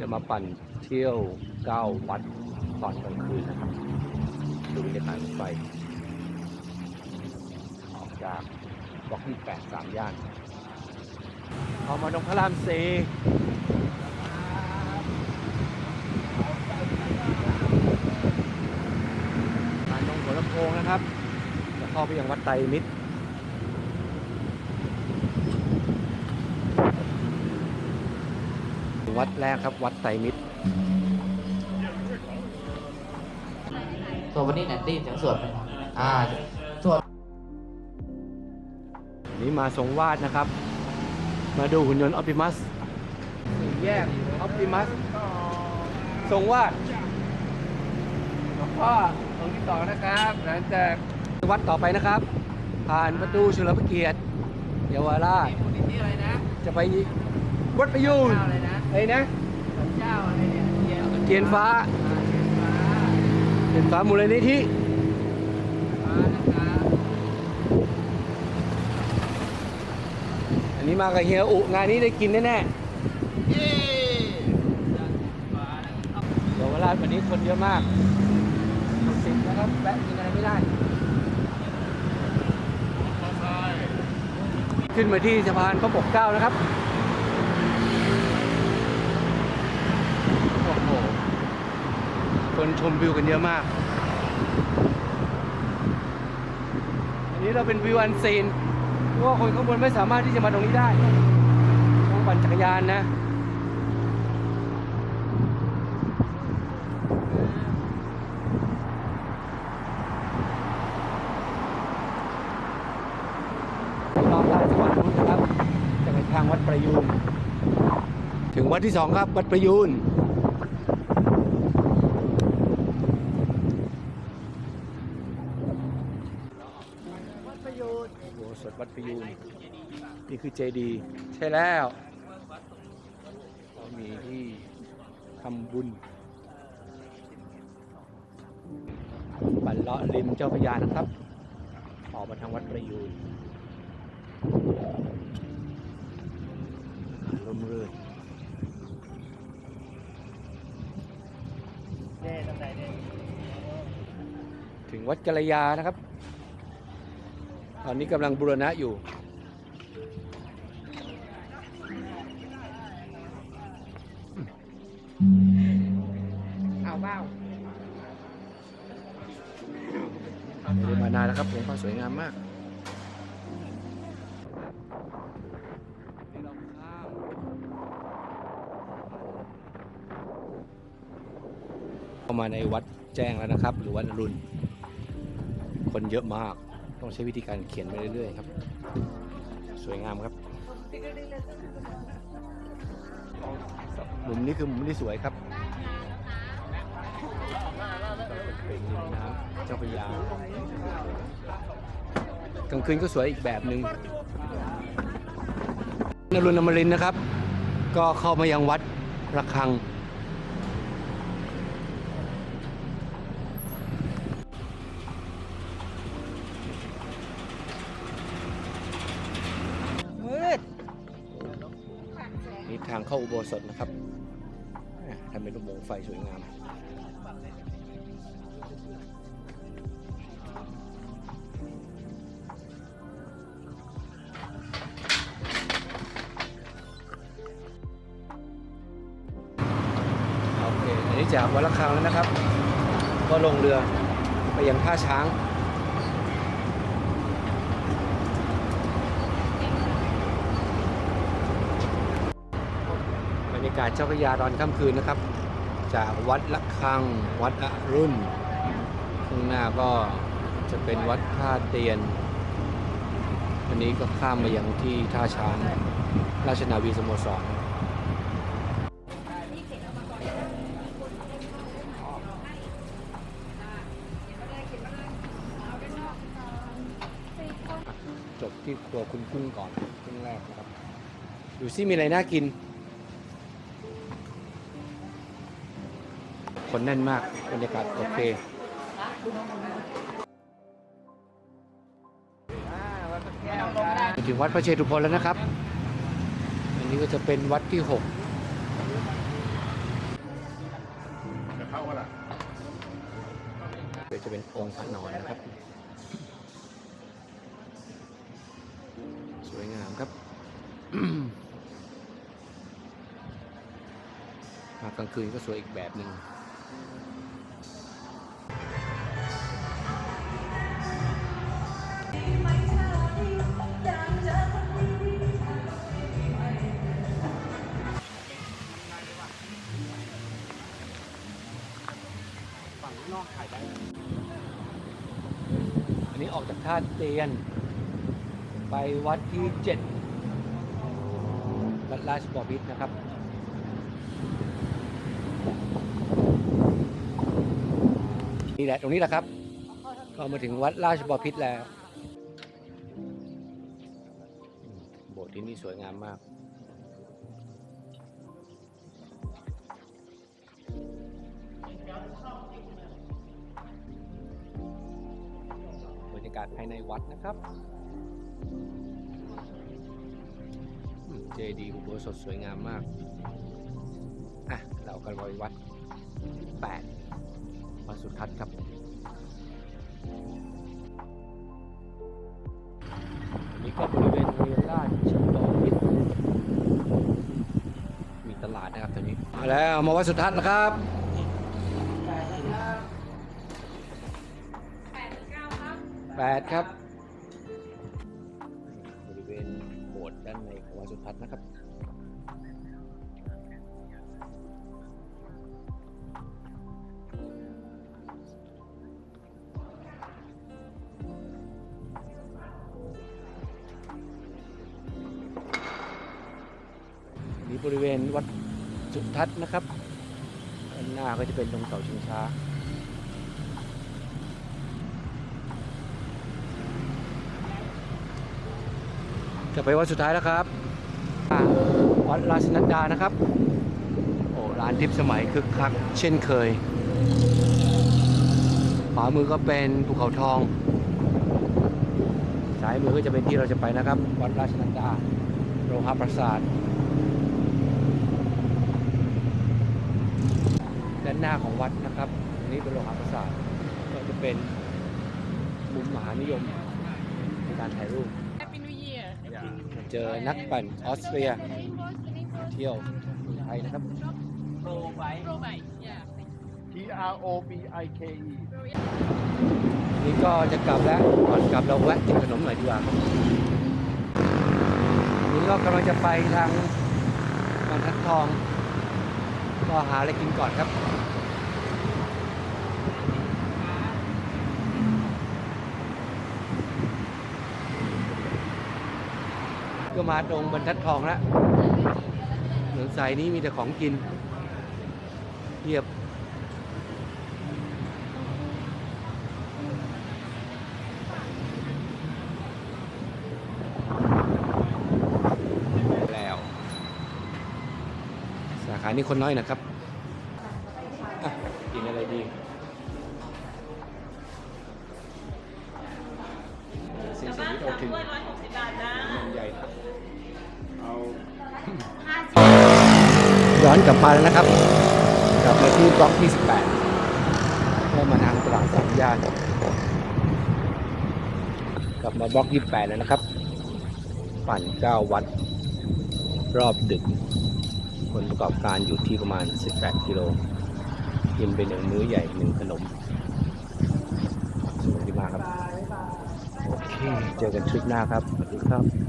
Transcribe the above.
จะมาปั่นเที่ยวเก้าวัดตอนกลางคืนนะครับดูบรรยากาศรถไฟออกจากบล็อกที่แปดสามย่านออมาตรงพระรามสี่ผ่านตรงหัวลำโพงนะครับจะเข้าไปยังวัดไตรมิตร วัดแรกครับวัดไตรมิตรตัววันนี้เนี่ยได้ยินเสียงสวดไหมครับอ่าสวดอันนี้มาทรงวาดนะครับ มาดูหุ่นยนต์ออ t ติมัสสี่แยกออ t ติมัสทรงวาดหลวงพ่อองค์ที่สองนะครับหลังจากวัดต่อไปนะครับ ผ่านประตูเฉลิมพระเกียรติเยาวราชมูลนิธิอะไรนะจะไป วัดประยูนเจ้าอะไรนะไอ้นะเจ้าอะไรเนี่ยเทียนเทียนฟ้าอ่าเทียนฟ้าเทียนฟ้ามูลนิธิฟ้านะครับอันนี้มากับเฮียอุงานนี้ได้กินแน่เย้ๆเยาวราชวันนี้คนเยอะมากสิบนะครับแวะกินอะไรไม่ได้ขึ้นมาที่สะพานพระปกเกล้านะครับ โอ้โหคนชมวิวกันเยอะมาก อันนี้เราเป็นวิวอันซีนเพราะว่าคนข้างบนไม่สามารถที่จะมาตรงนี้ได้ต้องปั่นจักรยานนะรอบใต้จังหวัดนู้นนะครับจะไปทางวัดประยูน ถึงวัดที่สองครับ วัดประยูน วัดประโยชน์ โบสถ์วัดประยูน นี่คือเจดีใช่แล้วมีที่ทำบุญบันเลาะริมเจ้าพระยานะครับ ออกมาทางวัดประยูนลมรื่นถึงวัดกัลยานะครับ ตอนนี้กำลังบูรณะอยู่ นานแล้วครับผมก็สวยงามมากเข้ามาในวัดแจ้งแล้วนะครับ หรือวัดอรุณคนเยอะมากต้องใช้วิธีการเขียนไปเรื่อยๆครับ สวยงามครับมุมนี้คือมุมที่สวยครับ เป็นริมน้ำเจ้าพระยากลางคืนก็สวยอีกแบบหนึ่งนรุณอมรินทร์นะครับ ก็เข้ามายังวัดระฆัง มืดนี่ทางเข้าอุโบสถนะครับอะทำเป็นลูกโป่งไฟสวยงาม โอเค อันนี้จากวัดระฆังแล้วนะครับ ก็ลงเรือไปยังท่าช้างบรรยากาศเจ้าพระยาตอนค่ำคืนนะครับ จากวัดละคัง วัดอรุณข้างหน้าก็จะเป็นวัดท่าเตียน อันนี้ก็ข้ามมายังที่ท่าช้างราชนาวีสโมสรจบที่ครัวคุณกุ้งก่อนครึ่งแรกนะครับ ดูซิมีอะไรน่ากิน คนแน่นมากบรรยากาศโอเคถึงวัดพระเชตุพนแล้วนะครับ อันนี้ก็จะเป็นวัดที่6เดี๋ยวจะเป็นองค์พระนอนนะครับ สวยงามครับมากลางคืนก็สวยอีกแบบหนึ่ง นอกถ่ายได้ อันนี้ออกจากท่าเตียน ไปวัดที่เจ็ดวัดราชบพิตรนะครับนี่แหละตรงนี้แหละครับ ก็มาถึงวัดราชบพิตรแล้ว โบสถ์ที่นี่สวยงามมากากาศภายในวัดนะครับเจดีย์อุโบสถสวยงามมาก อะ เรากันไปวัดแปดวัดสุทัศน์ครับนี่ก็บริเวณโรงเรียนราชบพิตรมีตลาดนะครับตอนนี้ มาแล้วมาวัดสุทัศน์นะครับ แปดครับ บริเวณโบสถ์ด้านในของวัดสุทัศน์นะครับ นี่บริเวณวัดสุทัศน์นะครับด้านหน้าก็จะเป็นตรงเสาชิงช้า จะไปวัดสุดท้ายแล้วครับวัดราชนัดดานะครับ โอ้ร้านทิพย์สมัยคึกคักเช่นเคยขวามือก็เป็นภูเขาทองซ้ายมือก็จะเป็นที่เราจะไปนะครับ วัดราชนัดดาโรงพระปราสาทด้านหน้าของวัดนะครับนนี้เป็นโรงพระปราสาทก็จะเป็นมุมมหานิยมในการถ่ายรูป เจอนักปั่นออสเตรียเที่ยวเมืองไทยนะครับ Pro bike yeah T R O B I K E นี่ก็จะกลับแล้วก่อนกลับเราแวะกินขนมหน่อยดีกว่าครับนี่ก็กำลังจะไปทางบรรทัดทอง ก็หาอะไรกินก่อนครับ ก็มาตรงบรรทัดทองแล้วเหมือนสายนี้มีแต่ของกินเยียบแล้ว สาขานี้คนน้อยนะครับ ย้อนกลับมาแล้วนะครับ กลับมาที่บล็อกที่18เพื่อมาทางตลาดสามย่านกลับมาบล็อก28แล้วนะครับ ปั่น9วัด รอบดึกผลประกอบการอยู่ที่ประมาณ 18 กิโลกินเป็นหนึ่งมื้อใหญ่หนึ่งขนมสวยดีมากครับ โอเค เจอกันทริปหน้าครับ สวัสดีครับ